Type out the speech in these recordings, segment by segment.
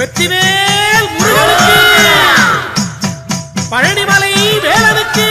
வெற்றிவேல் முருகனுக்கு. பழனிமலை வேலனுக்கு.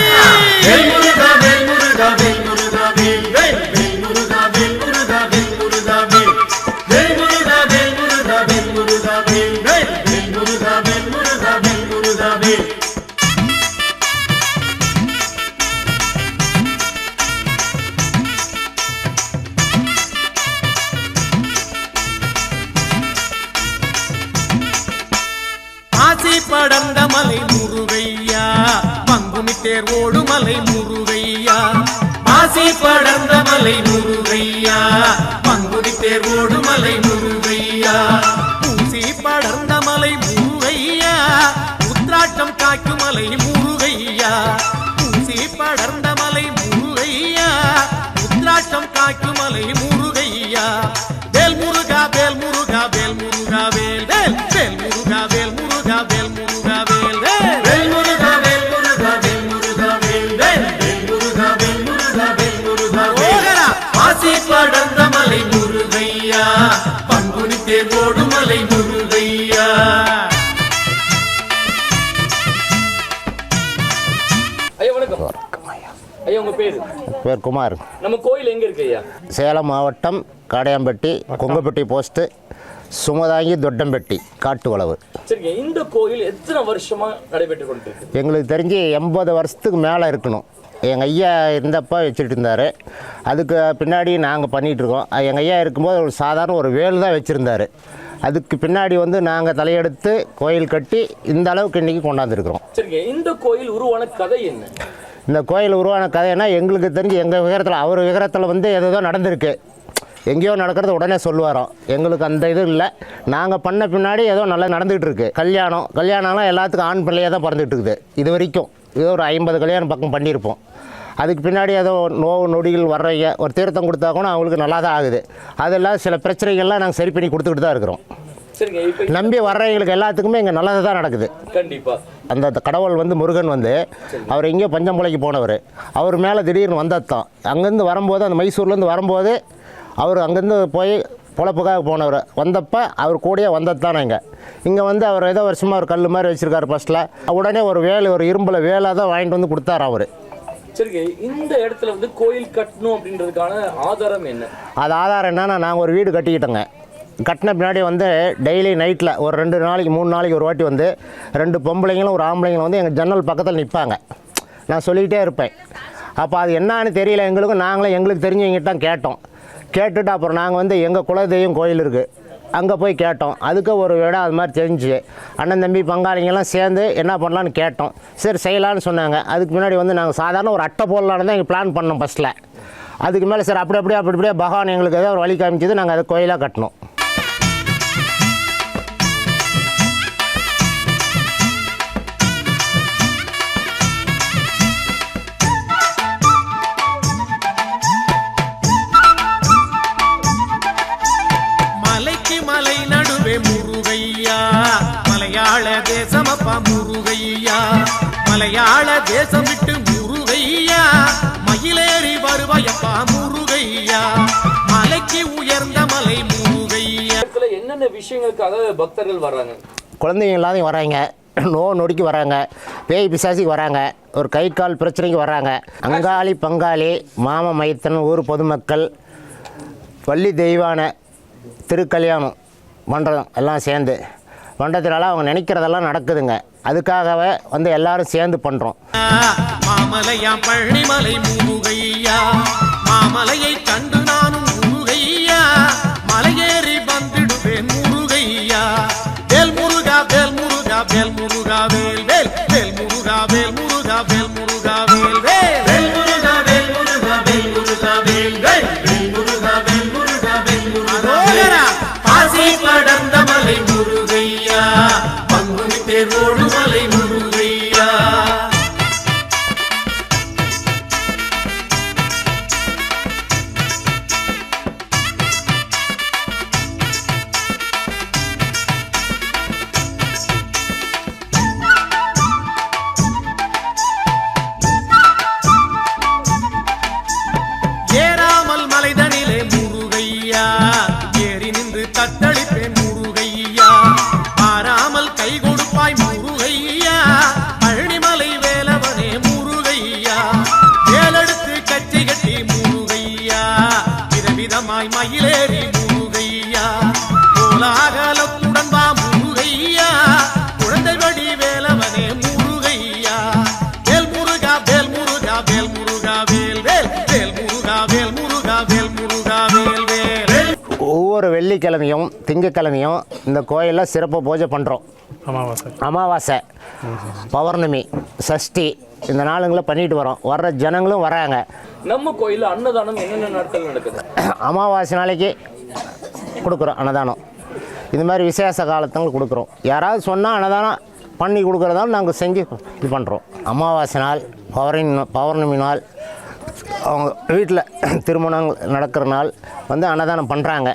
ஆசை படர்ந்த மலை முருகையா. பங்குனி தேர் மலை முருகையா. ஆசை படர்ந்த மலை முருகையா. பங்குனி தேர் மலை முருகையா. பூசி படர்ந்த மலை முருகையா. உத்ராட்டம் காய்க்கும் மலை முருகையா. பூசி படர்ந்த மலை முருகையா. உத்ராட்டம் காய்க்கும் மலை மலை முருகையா? ஐயா வணக்கம். ஐயா உங்க பேரு? பேர் குமார். நம்ம கோயில் எங்க இருக்கு ஐயா? சேலம் மாவட்டம் காடையாம்பட்டி கொங்கப்பட்டி போஸ்ட்டு சுமதாங்கி தொட்டம்பட்டி காட்டு சரிங்க இந்த கோயில் எத்தனை வருஷமா நடைபெற்று கொண்டு எங்களுக்கு தெரிஞ்சு எண்பது வருஷத்துக்கு மேலே இருக்கணும். எங்கள் ஐயா இருந்தப்போ வச்சுட்டு இருந்தார். அதுக்கு பின்னாடி நாங்கள் பண்ணிகிட்ருக்கோம் எங்கள் ஐயா இருக்கும்போது ஒரு சாதாரண ஒரு வேல் தான் வச்சுருந்தாரு. அதுக்கு பின்னாடி வந்து நாங்கள் தலையெடுத்து கோயில் கட்டி இந்த அளவுக்கு இன்றைக்கி கொண்டாந்துருக்குறோம். சரிங்க இந்த கோயில் உருவான கதை என்ன? இந்த கோயில் உருவான கதைன்னா எங்களுக்கு தெரிஞ்சு எங்கள் விகரத்தில் அவர் விகரத்தில் வந்து ஏதோ நடந்திருக்கு. எங்கேயோ நடக்கிறது உடனே சொல்லுவாரோம். எங்களுக்கு அந்த இது இல்லை. நாங்கள் பண்ண பின்னாடி ஏதோ நல்லா நடந்துகிட்டு இருக்கு கல்யாணம் கல்யாணம்லாம் எல்லாத்துக்கும் ஆண் பிள்ளையாக தான் பிறந்துட்டு இருக்குது இது வரைக்கும் ஏதோ ஒரு ஐம்பது கல்யாணம் பக்கம் பண்ணியிருப்போம். அதுக்கு பின்னாடி ஏதோ நோவு நொடிகள் வர்றவங்க ஒரு தீர்த்தம் கொடுத்தா கூட அவங்களுக்கு நல்லா தான் ஆகுது. அதெல்லாம் சில பிரச்சனைகள்லாம் நாங்கள் சரி பண்ணி கொடுத்துக்கிட்டு தான் இருக்கிறோம். நம்பி வர்றவங்களுக்கு எல்லாத்துக்குமே இங்கே நல்லது தான் நடக்குது. கண்டிப்பா. அந்த கடவுள் வந்து முருகன் வந்து அவர் எங்கேயோ பஞ்சம்பளைக்கு போனவர். அவர் மேலே திடீர்னு வந்ததான் அங்கேருந்து வரும்போது அந்த மைசூர்லேருந்து வரும்போது அவர் அங்கேருந்து போய் பொழப்புக்காக போனவர். வந்தப்போ அவர் கூடயே வந்தது தானே இங்கே. இங்கே வந்து அவர் ஏதோ வருஷமாக ஒரு கல் மாதிரி வச்சுருக்காரு ஃபஸ்ட்டில் உடனே ஒரு வேல் ஒரு இரும்பில் வேலாக தான் வாங்கிட்டு வந்து கொடுத்தாரு அவர். சரிங்க இந்த இடத்துல வந்து கோயில் கட்டணும் அப்படின்றதுக்கான ஆதாரம் என்ன? அது ஆதாரம் என்னன்னா நாங்கள் ஒரு வீடு கட்டிக்கிட்டோங்க. கட்டின பின்னாடி வந்து டெய்லி நைட்டில் ஒரு ரெண்டு நாளைக்கு மூணு நாளைக்கு ஒரு வாட்டி வந்து ரெண்டு பொம்பளைங்களும் ஒரு ஆம்பளைங்களும் வந்து எங்கள் ஜன்னல் பக்கத்தில் நிற்பாங்க நான் சொல்லிக்கிட்டே இருப்பேன். அப்போ அது என்னான்னு தெரியல எங்களுக்கும் நாங்களும் எங்களுக்கு தெரிஞ்சவங்கிட்ட தான் கேட்டோம். கேட்டுட்டு அப்புறம் நாங்கள் வந்து எங்கள் குலதெய்வம் கோயில் இருக்குது அங்கே போய் கேட்டோம். அதுக்கு ஒரு இடம் அது மாதிரி தெரிஞ்சு அண்ணன் தம்பி பங்காளிங்கெல்லாம் சேர்ந்து என்ன பண்ணலான்னு கேட்டோம். சரி செய்யலான்னு சொன்னாங்க. அதுக்கு முன்னாடி வந்து நாங்கள் சாதாரண ஒரு அட்டை போடலான்னு தான் எங்கள் பிளான் பண்ணோம் ஃபஸ்ட்டில் அதுக்கு மேலே சரி அப்படி அப்படியே அப்படி அப்படியே பகவான் எங்களுக்கு ஏதோ ஒரு வழி காமிச்சது நாங்கள் அதை கோயிலாக கட்டினோம். மலையாள தேசம் விட்டு முருகையா? மயிலேறி வருவாயப்பா முருகையா? மலைக்கு உயர்ந்த மலை முருகையா? என்னென்ன விஷயங்களுக்காக பக்தர்கள் வர்றாங்க? குழந்தைங்க எல்லாத்தையும் வராங்க நோ நொடிக்கு வராங்க பேய் பிசாசிக்கு வராங்க ஒரு கை கால் பிரச்சனைக்கு வராங்க அங்காளி பங்காளி மாம மைத்தன் ஊர் பொதுமக்கள் வள்ளி தெய்வான திருக்கல்யாணம் பண்ணுறோம் எல்லாம் சேர்ந்து. பண்ணுறதுனால அவங்க நினைக்கிறதெல்லாம் நடக்குதுங்க. அதுக்காகவே வந்து எல்லாரும் சேர்ந்து பண்ணுறோம் மாமலையா பழனிமலை முருகையா மாமலையை கண்டு நானும் முருகையா மலையேறி வந்திடுவேன் முருகையா வேல் முருகா வேல் முருகா வேல் முருகா மயிலேறி மூகையா கோலாகலத்துடன் வா முருகையா? குழந்தை வடி வேலவனே முருகையா? வேல் முருகா வேல் முருகா வேல் முருகா வேல் வேல். வேல் முருகா வேல் முருகா வேல் முருகா வேல் வேல். ஒவ்வொரு வெள்ளிக்கிழமையும் திங்கக்கிழமையும் இந்த கோயிலில் சிறப்பு பூஜை பண்ணுறோம் அமாவாசை. அமாவாசை பௌர்ணமி சஷ்டி இந்த நாளுங்களை பண்ணிட்டு வரோம். வர்ற ஜனங்களும் வராங்க. நம்ம கோயிலில் அன்னதானம் என்னென்ன நாட்கள் நடக்குது? அமாவாசை நாளைக்கு கொடுக்குறோம் அன்னதானம். இது மாதிரி விசேஷ காலத்துங்களுக்கு கொடுக்குறோம். யாராவது சொன்னால் அன்னதானம் பண்ணி கொடுக்குறதாலும் நாங்கள் செஞ்சு இது பண்ணுறோம் அமாவாசை நாள் பௌர்ணமி பௌர்ணமி நாள் அவங்க வீட்டில் திருமணங்கள் நடக்கிற நாள் வந்து அன்னதானம் பண்ணுறாங்க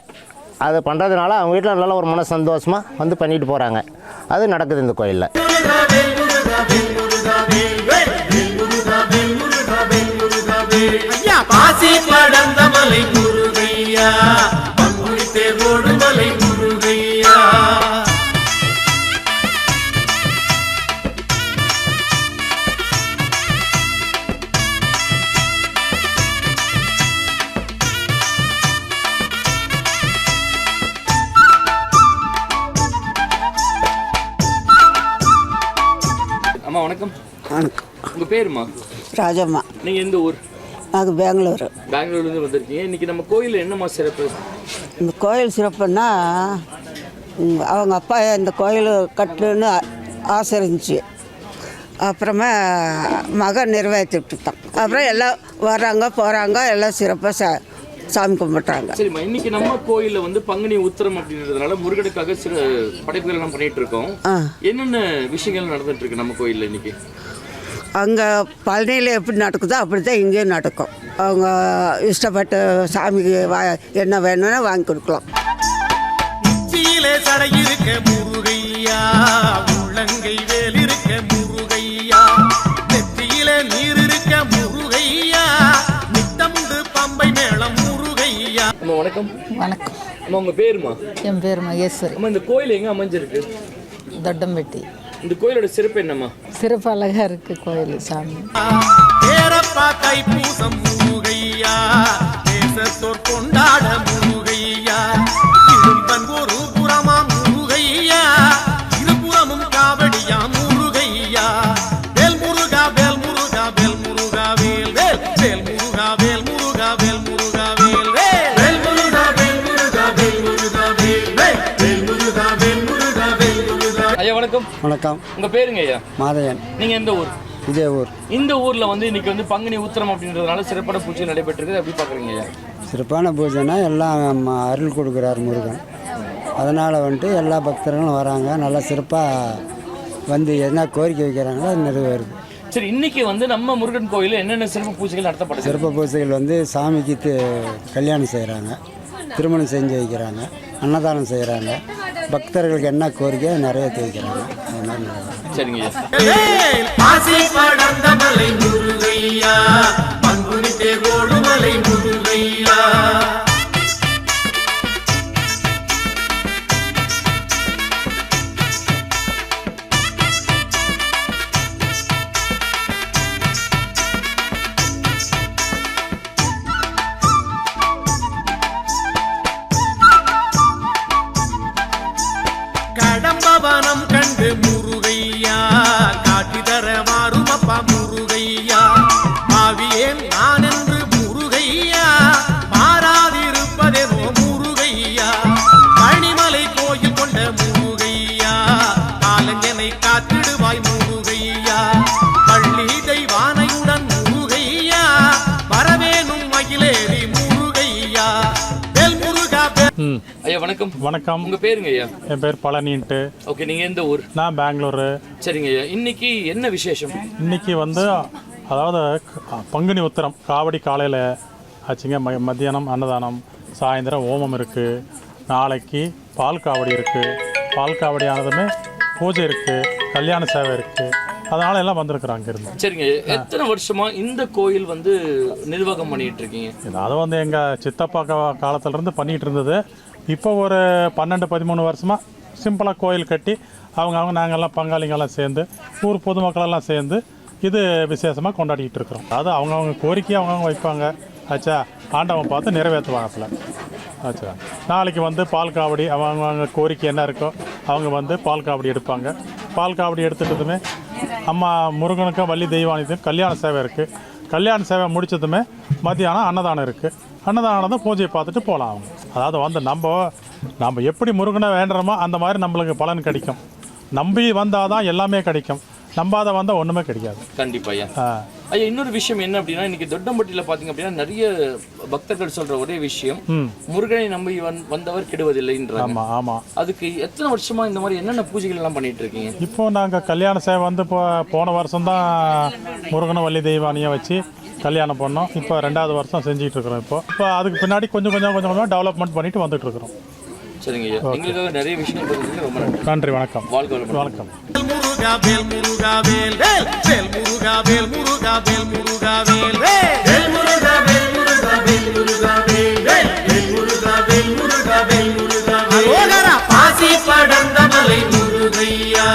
அது பண்ணுறதுனால அவங்க வீட்டில் நல்ல ஒரு மன சந்தோஷமாக வந்து பண்ணிட்டு போகிறாங்க அது நடக்குது இந்த கோயிலில். ராஜம்மா. நீங்க எந்த ஊர்? நாங்கள் பெங்களூரு. பெங்களூர்ல இருந்து வந்திருக்கீங்க. இன்னைக்கு நம்ம கோயில்ல என்னம்மா சிறப்பு? இந்த கோயில் சிறப்புன்னா அவங்க அப்பா இந்த கோயில் கட்டணுன்னு ஆ- ஆசை இருந்துச்சு அப்புறமா மகன் நிறைவேற்றி விட்டுட்டான் அப்புறம் எல்லாம் வர்றாங்க போகிறாங்க எல்லாம் சிறப்பாக சா சாமி கும்பிட்றாங்க. சரிம்மா இன்னைக்கு நம்ம கோயில்ல வந்து பங்குனி உத்திரம் அப்படின்றதுனால முருகனுக்காக சில படைப்புகள் எல்லாம் பண்ணிட்டு இருக்கோம் என்னென்ன விஷயங்கள் நடந்துட்டு இருக்கு நம்ம கோயில்ல இன்னைக்கு? அங்கே பழனியில் எப்படி நடக்குதோ அப்படி தான் இங்கேயும் நடக்கும். அவங்க இஷ்டப்பட்ட சாமிக்கு வா என்ன வேணும்னா வாங்கி கொடுக்கலாம். இருக்க முருகையா உள்ளங்கை வேல் இருக்க முருகையா நெற்றியிலே நீர் இருக்க முருகையா நித்தமுண்டு பம்பை மேளம் முருகையா. அம்மா வணக்கம். வணக்கம். அம்மா உங்க பேருமா? என் பேர் மகேஸ்வரி. அம்மா இந்த கோயில் எங்க அமைஞ்சிருக்கு? தொட்டம்பட்டி. இந்த கோயிலோட சிறப்பு என்னம்மா? சிறப்பு அழகாக இருக்குது கோயில் சாமி. கொண்டாட மூகையா. ஐயா வணக்கம். வணக்கம். உங்க பேருங்க ஐயா? மாதையன். நீங்க எந்த ஊர்? இதே ஊர் இந்த ஊர்ல வந்து இன்னைக்கு வந்து பங்குனி உத்திரம் அப்படின்றதுனால சிறப்பான பூஜை நடைபெற்றிருக்கு எப்படி பாக்குறீங்க ஐயா. சிறப்பான பூஜைனா எல்லாம் அருள் கொடுக்குறார் முருகன். அதனால் வந்துட்டு எல்லா பக்தர்களும் வராங்க. நல்லா சிறப்பாக வந்து என்ன கோரிக்கை வைக்கிறாங்களோ அது நிறைவேறுது. சரி இன்னைக்கு வந்து நம்ம முருகன் கோயில்ல என்னென்ன சிறப்பு பூஜைகள் நடத்தப்படுது சிறப்பு பூஜைகள் வந்து சாமிக்கு கல்யாணம் செய்கிறாங்க திருமணம் செஞ்சு வைக்கிறாங்க. அன்னதானம் செய்கிறாங்க பக்தர்களுக்கு என்ன கோரிக்கையோ நிறைவேற்றி வைக்கிறாங்க அது மாதிரி நடக்குது. சரிங்க ஐயா வேல் பாசி படர்ந்த மலை முருகையா பங்குனி தேரோடு மலை முருகையா கடம்பவனம் கண்டு ஐயா வணக்கம். வணக்கம். உங்க பேருங்க ஐயா? என் பேர் பழனின்ட்டு. ஓகே நீங்க எந்த ஊர்? நான் பெங்களூரு. சரிங்க ஐயா. இன்னைக்கு என்ன விசேஷம்? இன்னைக்கு வந்து அதாவது பங்குனி உத்திரம் காவடி காலையில் ஆச்சுங்க. ம மத்தியானம் அன்னதானம் சாயந்தரம் ஓமம் இருக்குது நாளைக்கு பால் காவடி இருக்குது பால் காவடி ஆனதுமே பூஜை இருக்குது கல்யாண சேவை இருக்குது அதனால எல்லாம் வந்திருக்குறோம் அங்கேருந்து சரிங்க. எத்தனை வருஷமா இந்த கோயில் வந்து நிர்வாகம் பண்ணிட்டு இருக்கீங்க அது வந்து எங்கள் சித்தப்பா கா- காலத்திலேருந்து பண்ணிகிட்டு இருந்தது இப்போ ஒரு பன்னெண்டு பதிமூணு வருஷமாக சிம்பிளாக கோயில் கட்டி அவங்க அவங்க நாங்கள்லாம் பங்காளிங்கெல்லாம் சேர்ந்து ஊர் பொதுமக்களெல்லாம் சேர்ந்து இது விசேஷமாக கொண்டாடிட்டு இருக்கிறோம் அது அவங்கவுங்க கோரிக்கையை அவங்கவுங்க வைப்பாங்க. ஆச்சா ஆண்டவன் பார்த்து நிறைவேற்றுவாங்கப்பில் ஆச்சா. நாளைக்கு வந்து பால் காவடி அவங்க அவங்க கோரிக்கை என்ன இருக்கோ அவங்க வந்து பால் காவடி எடுப்பாங்க. பால் காவடி எடுத்துட்டதுமே அம்மா முருகனுக்கும் வள்ளி தெய்வானிக்கும் கல்யாண சேவை இருக்குது கல்யாண சேவை முடித்ததுமே மத்தியானம் அன்னதானம் இருக்குது அன்னதானம் தான் பூஜையை பார்த்துட்டு போகலாம் அவங்க. அதாவது வந்து நம்ம நம்ம எப்படி முருகனை வேண்டுறோமோ அந்த மாதிரி நம்மளுக்கு பலன் கிடைக்கும். நம்பி வந்தால் தான் எல்லாமே கிடைக்கும். நம்பாத வந்தால் ஒன்றுமே கிடைக்காது. கண்டிப்பா ஐயா. ஐயா இன்னொரு விஷயம் என்ன அப்படின்னா இன்னைக்கு தொட்டம்பட்டியில பாத்தீங்க அப்படின்னா நிறைய பக்தர்கள் சொல்ற ஒரே விஷயம் முருகனை நம்பி வந்- வந்தவர் கெடுவதில்லைன்றாங்க. ஆமாம் ஆமாம் அதுக்கு எத்தனை வருஷமா இந்த மாதிரி என்னென்ன பூஜைகள் எல்லாம் பண்ணிட்டு இருக்கீங்க? இப்போ நாங்கள் கல்யாண சேவை வந்து இப்போ போன வருஷம் தான் முருகனை வள்ளி தெய்வானியை வச்சு கல்யாணம் பண்ணோம். இப்போ ரெண்டாவது வருஷம் செஞ்சுட்டு இருக்கிறோம் இப்போ. இப்போ அதுக்கு பின்னாடி கொஞ்சம் கொஞ்சம் கொஞ்சம் கொஞ்சம் டெவலப்மெண்ட் பண்ணிட்டு வந்துட்டு இருக்கிறோம். சரிங்க ஐயா. எங்களுக்காக நிறைய விஷயம் ரொம்ப நன்றி வணக்கம். வாழ்க வளமுடன். வணக்கம். முருகா வேல் முருகா வேல் வேல் வேல் முருகா வேல் முருகா வேல் முருகா வேல் வேல் முருகா வேல் முருகா வேல் முருகா வேல் வேல் வேல் முருகா வேல் முருகா வேல் முருகா வேல் பாசி படர்ந்த மலை முருகையா.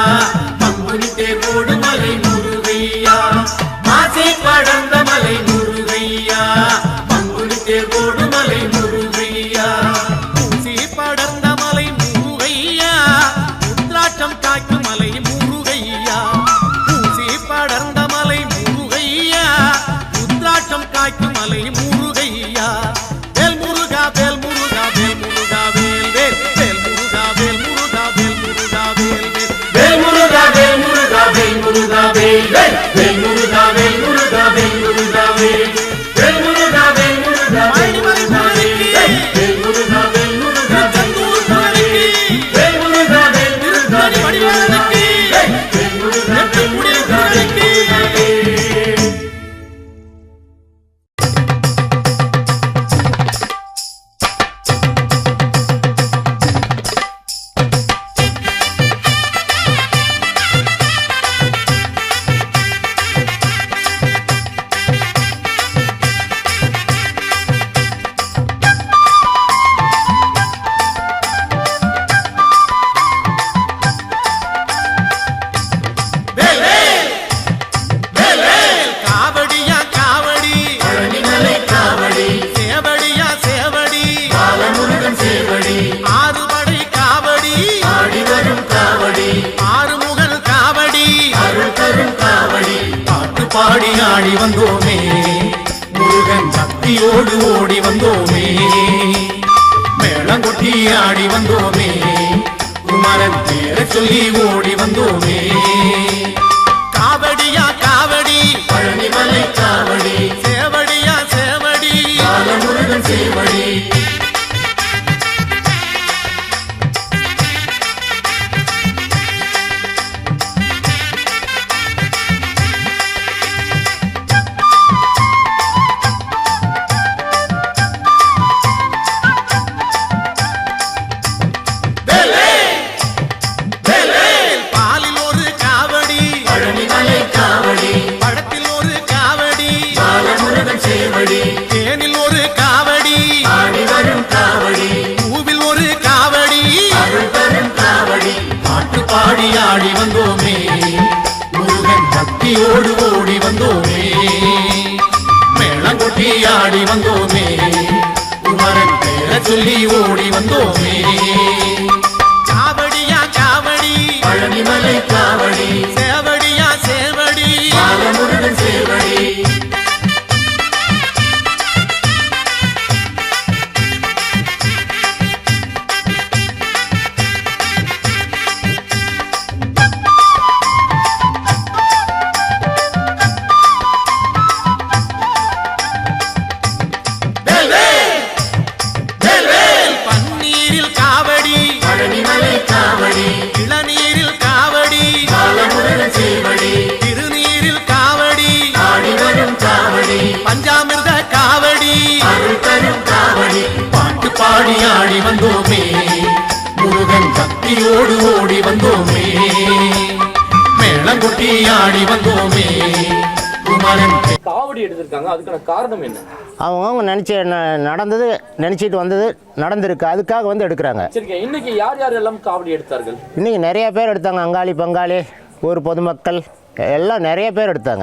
வேல் பாடி ஆடி வந்தோமே. முருகன் பக்தியோடு ஓடி வந்தோமே. மேளங்கொட்டி ஆடி வந்தோமே. குமரன் பேர சொல்லி ஓடி வந்தோமே. பாடி ஆடி வந்தோமே. முருகன் பக்தியோடு ஓடி வந்தோமே. மேளம் கொட்டி ஆடி வந்தோமே. குமரன் பேரை சொல்லி ஓடி வந்தோமே. காவடியா காவடி பழனிமலை காவடி சேவடியா சேவடி. பாலமுருகன் பஞ்சாமிர்த காவடி. பாட்டு பாடி ஆடி வந்தோமே. முருகன் பக்தியோடு ஓடி வந்தோமே. மேளம் கொட்டி ஆடி வந்தோமே. குமரன் காவடி எடுத்திருக்காங்க. அதுக்கான காரணம் என்ன? அவங்கவுங்க நினச்சி நடந்தது நினச்சிட்டு வந்தது நடந்திருக்கு. அதுக்காக வந்து எடுக்கிறாங்க. சரிங்க. இன்னைக்கு யார் யார் எல்லாம் காவடி எடுத்தார்கள்? இன்றைக்கி நிறைய பேர் எடுத்தாங்க. அங்காளி பங்காளி ஊர் பொதுமக்கள் எல்லாம் நிறைய பேர் எடுத்தாங்க.